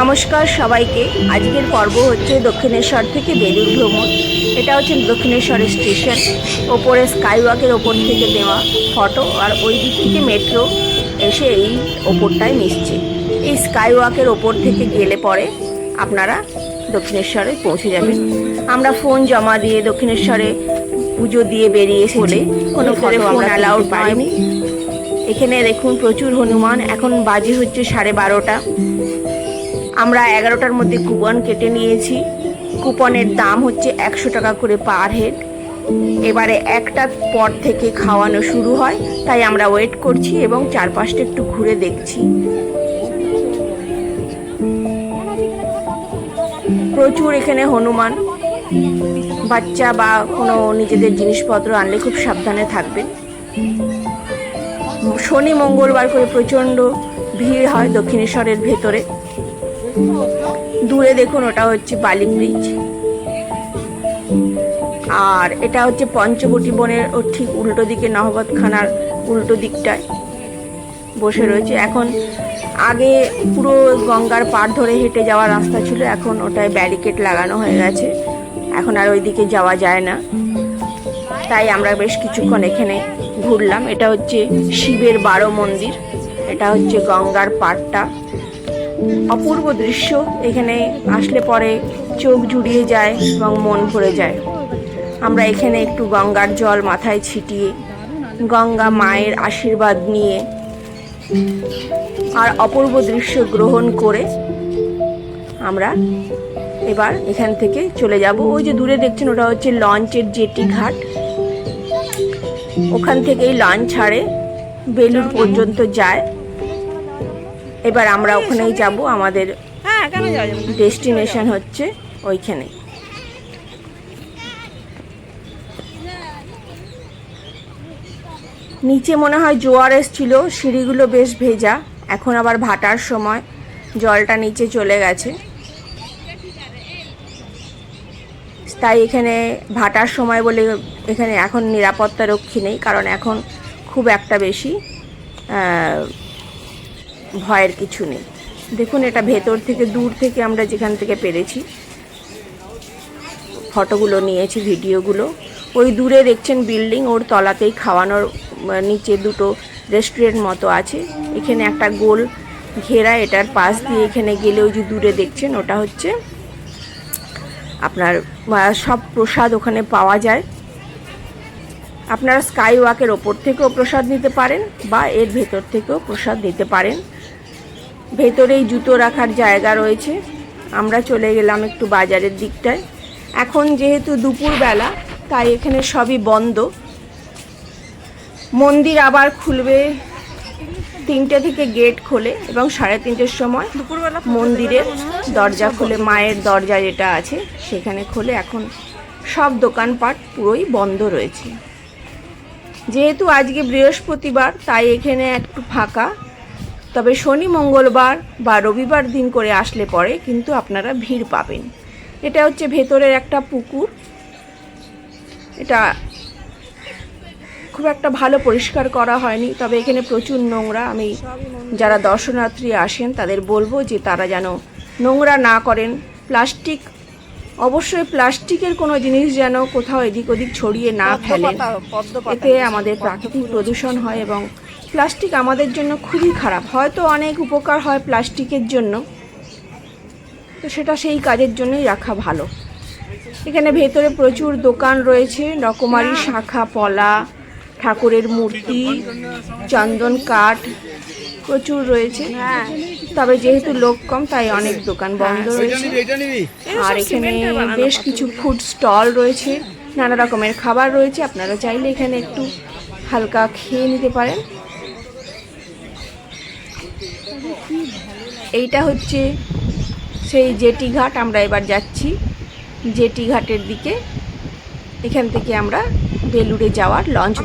নমস্কার সবাইকে। আজকের পর্ব হচ্ছে দক্ষিণেশ্বর থেকে বেলুর ভ্রমণ। এটা হচ্ছে দক্ষিণেশ্বরের স্টেশন। ওপরে স্কাইওয়াকের ওপর থেকে দেওয়া ফটো। আর ওই দিক থেকে মেট্রো এসে এই ওপরটায় মিশছে। এই স্কাইওয়াকের ওপর থেকে গেলে পরে আপনারা দক্ষিণেশ্বরে পৌঁছে যাবেন। আমরা ফোন জমা দিয়ে দক্ষিণেশ্বরে পুজো দিয়ে বেরিয়ে এসে বলে কোনো ফটো আমরা অ্যালাউড পাইনি এখানে দেখুন প্রচুর হনুমান। এখন বাজে হচ্ছে সাড়ে বারোটা। আমরা এগারোটার মধ্যে কুপন কেটে নিয়েছি। কুপনের দাম হচ্ছে একশো টাকা করে পার হেড। এবারে একটার পর থেকে খাওয়ানো শুরু হয়, তাই আমরা ওয়েট করছি এবং চারপাশটা একটু ঘুরে দেখছি। প্রচুর এখানে হনুমান। বাচ্চা বা কোনো নিজেদের জিনিসপত্র আনলে খুব সাবধানে থাকবেন শনি মঙ্গলবার করে প্রচণ্ড ভিড় হয় দক্ষিণেশ্বরের ভেতরে। দূরে দেখুন, ওটা হচ্ছে বালি ব্রিজ আর এটা হচ্ছে পঞ্চবটি বনের ওর ঠিক উল্টো দিকে নহবতখানার উল্টো দিকটায় বসে রয়েছে। এখন আগে পুরো গঙ্গার পাড় ধরে হেঁটে যাওয়ার রাস্তা ছিল, এখন ওটায় ব্যারিকেড লাগানো হয়ে গেছে। এখন আর ওইদিকে যাওয়া যায় না। তাই আমরা বেশ কিছুক্ষণ এখানে ঘুরলাম। এটা হচ্ছে শিবের বারো মন্দির। এটা হচ্ছে গঙ্গার পাড়টা। অপূর্ব দৃশ্য। এখানে আসলে পরে চোখ জুড়িয়ে যায় এবং মন ভরে যায়। আমরা এখানে একটু গঙ্গার জল মাথায় ছিটিয়ে, গঙ্গা মায়ের আশীর্বাদ নিয়ে আর অপূর্ব দৃশ্য গ্রহণ করে আমরা এবার এখান থেকে চলে যাব। ওই যে দূরে দেখছেন, ওটা হচ্ছে লঞ্চের জেটি ঘাট। ওখান থেকেই লঞ্চ ছাড়ে বেলুর পর্যন্ত যায়। এবার আমরা ওখানেই যাব আমাদের হ্যাঁ? ডেস্টিনেশন হচ্ছে ওইখানে নিচে মনে হয় জোয়ার এসছিল সিঁড়িগুলো বেশ ভেজা এখন আবার ভাটার সময় জলটা নিচে চলে গেছে তাই এখানে ভাটার সময় বলে এখানে এখন নিরাপত্তা রক্ষী নেই কারণ এখন খুব একটা বেশি ভয়ের কিছু নেই। দেখুন, এটা ভেতর থেকে দূর থেকে আমরা যেখান থেকে পেরেছি। ফটোগুলো নিয়েছি, ভিডিওগুলো। ওই দূরে দেখছেন বিল্ডিং, ওর তলাতেই খাওয়ানোর নিচে দুটো রেস্টুরেন্ট মতো আছে। এখানে একটা গোল ঘেরা, এটার পাশ দিয়ে এখানে গেলে ওই যে দূরে দেখছেন, ওটা হচ্ছে আপনার সব প্রসাদ ওখানে পাওয়া যায়। আপনারা স্কাই ওয়াকের ওপর থেকেও প্রসাদ নিতে পারেন বা এর ভেতর থেকেও প্রসাদ নিতে পারেন। ভেতরেই জুতো রাখার জায়গা রয়েছে। আমরা চলে গেলাম একটু বাজারের দিকটায়। এখন যেহেতু দুপুরবেলা তাই এখানে সবই বন্ধ। মন্দির আবার খুলবে তিনটে থেকে গেট খোলে এবং সাড়ে তিনটের সময় দুপুরবেলা মন্দিরের দরজা খুলে মায়ের দরজা যেটা আছে সেখানে খুলে। এখন সব দোকানপাট পুরোই বন্ধ রয়েছে। যেহেতু আজকে বৃহস্পতিবার তাই এখানে একটু ফাঁকা। তবে শনি মঙ্গলবার বা রবিবার দিন করে আসলে পরে কিন্তু আপনারা ভিড় পাবেন। এটা হচ্ছে ভেতরের একটা পুকুর। এটা খুব একটা ভালো পরিষ্কার করা হয়নি তবে এখানে প্রচুর নোংরা। আমি যারা দর্শনার্থী আসেন তাদের বলব যে তারা যেন নোংরা না করেন। প্লাস্টিক অবশ্যই প্লাস্টিকের কোনো জিনিস যেন কোথাও এদিক ওদিক ছড়িয়ে না ফেলেন। এতে আমাদের প্রাকৃতিক প্রদূষণ হয় এবং প্লাস্টিক আমাদের জন্য খুবই খারাপ। হয়তো অনেক উপকার হয় প্লাস্টিকের জন্য। তো সেটা সেই কাজের জন্যই রাখা ভালো। এখানে ভেতরে প্রচুর দোকান রয়েছে। রকমারি শাখা পলা ঠাকুরের মূর্তি চন্দন কাঠ প্রচুর রয়েছে। তবে যেহেতু লোক কম তাই অনেক দোকান বন্ধ রয়েছে। আর এখানে বেশ কিছু ফুড স্টল রয়েছে। নানা রকমের খাবার রয়েছে। আপনারা চাইলে এখানে একটু হালকা খেয়ে নিতে পারেন। এইটা হচ্ছে সেই জেটি ঘাট আমরা এবার যাচ্ছি জেটি ঘাটের দিকে। এখান থেকে আমরা বেলুড়ে যাওয়ার লঞ্চ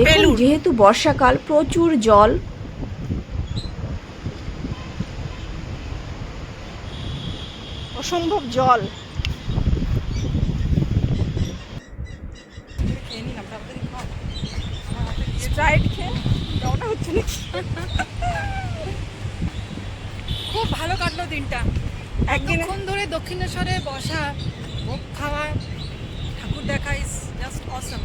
দেখুন যেহেতু বর্ষাকাল প্রচুর জল। অসম্ভব জল। স্প্রাইট খেয়ে ওটা হচ্ছে নাকি? খুব ভালো কাটলো দিনটা। একদিনে একদিন ধরে দক্ষিণেশ্বরে বসা ভোগ খাওয়া ঠাকুর দেখা ইজ জাস্ট অসম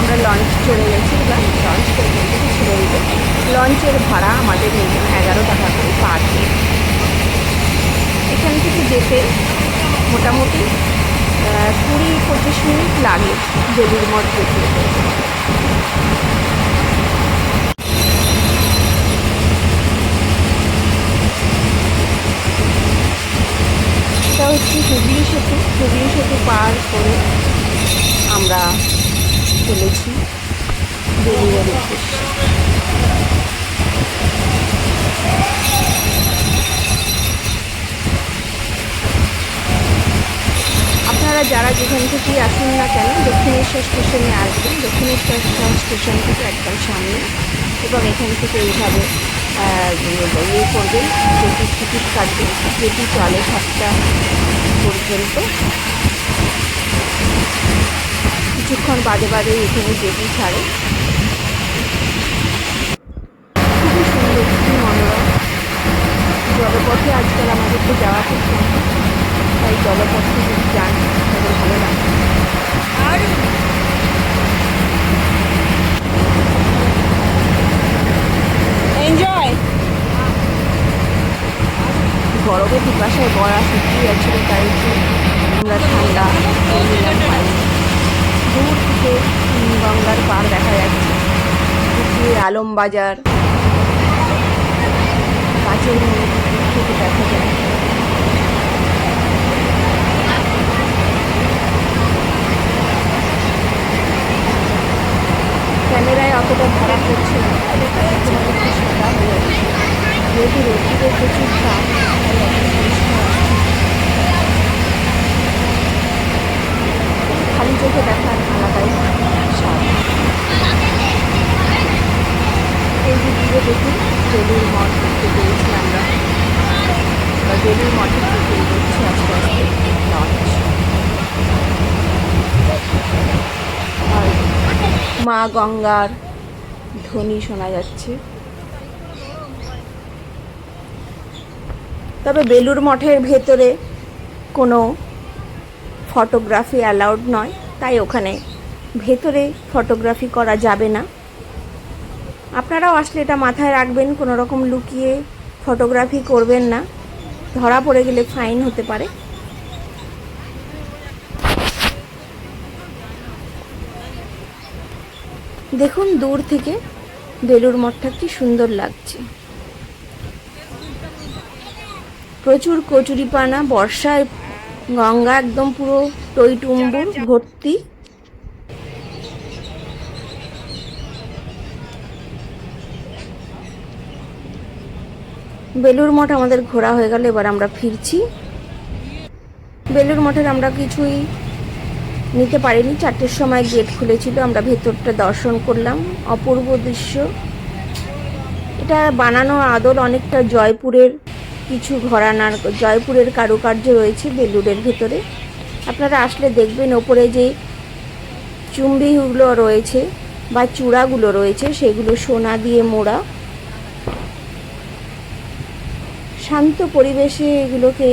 আমরা লঞ্চ চলে গেছি লঞ্চ থেকে ছেড়ে লঞ্চের ভাড়া আমাদের নিল এগারো টাকা করে পার এখান থেকে যেতে মোটামুটি কুড়ি, পঁচিশ মিনিট লাগে বেলুর মঠ যেতে এটা হচ্ছে হুগলি সেতু। হুগলি সেতু পার করে আমরা চলেছি বেলুড়ের উদ্দেশ্যে। আপনারা যারা যেখান থেকেই আসুন না কেন, দক্ষিণেশ্বর স্টেশনে আসবেন। দক্ষিণেশ্বর স্টেশন থেকে একদম সামনে এবং এখান থেকে এইভাবে ইয়ে করবেন, যেটি টিকিট কাটবেন, যেটি চলে সাতটা পর্যন্ত। কিছুক্ষণ বাদে বাদে এখানে যেটি ছাড়ে। সুন্দর মনোরম। জলপথে আজকাল আমাদেরকে যাওয়া খুব সম্ভব তাই জলপথে যদি যান তাহলে ভালো লাগে এনজয় গরমে তাই আমরা ঠান্ডা দূর থেকে গঙ্গার পার দেখা যাচ্ছে। আলমবাজার, কাছের দেখা যায় ক্যামেরায় অতটা ধরা পড়ছে না তাদের কাছে তোমাদের একটু সাদা হয়ে যাচ্ছে যেহেতু রোদ্দুরের প্রচুর তাপ তাই অত পরিষ্কার আসছে না। খালি চোখে দেখার আলাদাই স্বাদ এই যে দূরে দেখুন বেলুর মঠ দেখতে পেয়েছি আমরা। বা বেলুর মঠে থেকে এগোচ্ছি আস্তে আস্তে লঞ্চ আর মা গঙ্গার ধ্বনি শোনা যাচ্ছে। তবে বেলুর মঠের ভেতরে কোনো ফটোগ্রাফি অ্যালাউড নয়, তাই ওখানে ভেতরে ফটোগ্রাফি করা যাবে না। আপনারাও আসলে এটা মাথায় রাখবেন, কোনো রকম লুকিয়ে ফটোগ্রাফি করবেন না। ধরা পড়ে গেলে ফাইন হতে পারে। দেখুন দূর থেকে বেলুর মঠটা কি সুন্দর লাগছে। প্রচুর কচুরিপানা, বর্ষায় গঙ্গা একদম পুরো টইটুম্বুর ভর্তি। বেলুর মঠ আমাদের ঘোরা হয়ে গেল, এবার আমরা ফিরছি। বেলুর মঠের আমরা কিছুই নিতে পারিনি, চারটের সময় গেট খুলেছিল, আমরা ভেতরটা দর্শন করলাম, অপূর্ব দৃশ্য। এটা বানানো আদল অনেকটা জয়পুরের কিছু ঘরানার, জয়পুরের কারুকার্য রয়েছে বেলুড়ের ভেতরে। আপনারা আসলে দেখবেন ওপরে যে চুম্বিগুলো রয়েছে বা চূড়াগুলো রয়েছে, সেগুলো সোনা দিয়ে মোড়া। শান্ত পরিবেশে এগুলোকে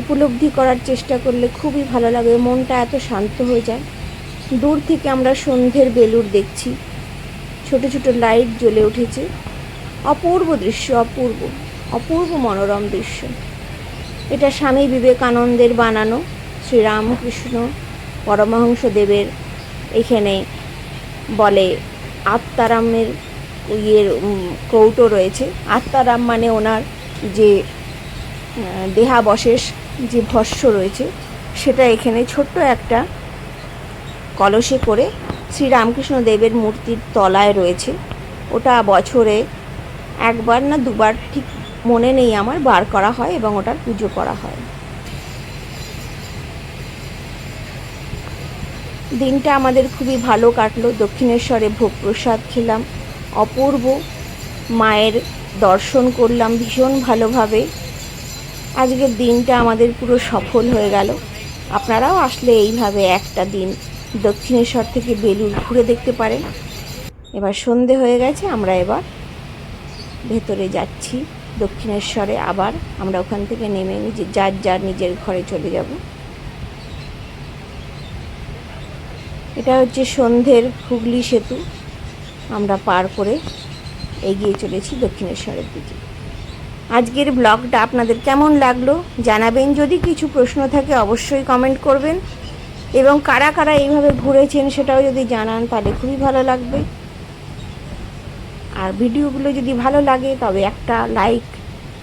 উপলব্ধি করার চেষ্টা করলে খুবই ভালো লাগে, মনটা এত শান্ত হয়ে যায়। দূর থেকে আমরা সন্ধ্যের বেলুর দেখছি। ছোট ছোট লাইট জ্বলে উঠেছে। অপূর্ব দৃশ্য, অপূর্ব অপূর্ব মনোরম দৃশ্য। এটা স্বামী বিবেকানন্দের বানানো শ্রীরামকৃষ্ণ পরমহংস দেবের এখানে বলে আত্মারামের ইয়ের কৌটো রয়েছে। আত্মারাম মানে ওনার যে দেহাবশেষ যে ভস্য রয়েছে, সেটা এখানে ছোট্ট একটা কলসে করে শ্রীরামকৃষ্ণ দেবের মূর্তির তলায় রয়েছে। ওটা বছরে একবার না দুবার ঠিক মনে নেই আমার, বার করা হয় এবং ওটার পুজো করা হয়। দিনটা আমাদের খুবই ভালো কাটলো। দক্ষিণেশ্বরে ভোগ প্রসাদ খেলাম। অপূর্ব মায়ের দর্শন করলাম ভীষণ ভালোভাবে। আজকের দিনটা আমাদের পুরো সফল হয়ে গেল। আপনারাও আসলে এইভাবে একটা দিন দক্ষিণেশ্বর থেকে বেলুর ঘুরে দেখতে পারেন। এবার সন্ধে হয়ে গেছে, আমরা এবার ভেতরে যাচ্ছি। দক্ষিণেশ্বরে আবার আমরা ওখান থেকে নেমে নিজে, যার যার নিজের ঘরে চলে যাব। এটা হচ্ছে সন্ধ্যের হুগলি সেতু। আমরা পার করে এগিয়ে চলেছি দক্ষিণেশ্বরের দিকে। আজকের ব্লগটা আপনাদের কেমন লাগল জানাবেন। যদি কিছু প্রশ্ন থাকে অবশ্যই কমেন্ট করবেন। এবং কারা কারা এইভাবে ঘুরেছেন সেটাও যদি জানান, তাহলে খুবই ভালো লাগবে। আর ভিডিওগুলো যদি ভালো লাগে, তবে একটা লাইক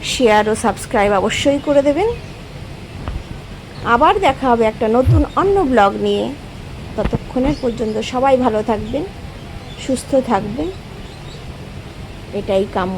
শেয়ার ও সাবস্ক্রাইব অবশ্যই করে দেবেন। আবার দেখা হবে একটা নতুন অন্য ব্লগ নিয়ে। ততক্ষণের পর্যন্ত সবাই ভালো থাকবেন, সুস্থ থাকবেন। এটাই কাম্য।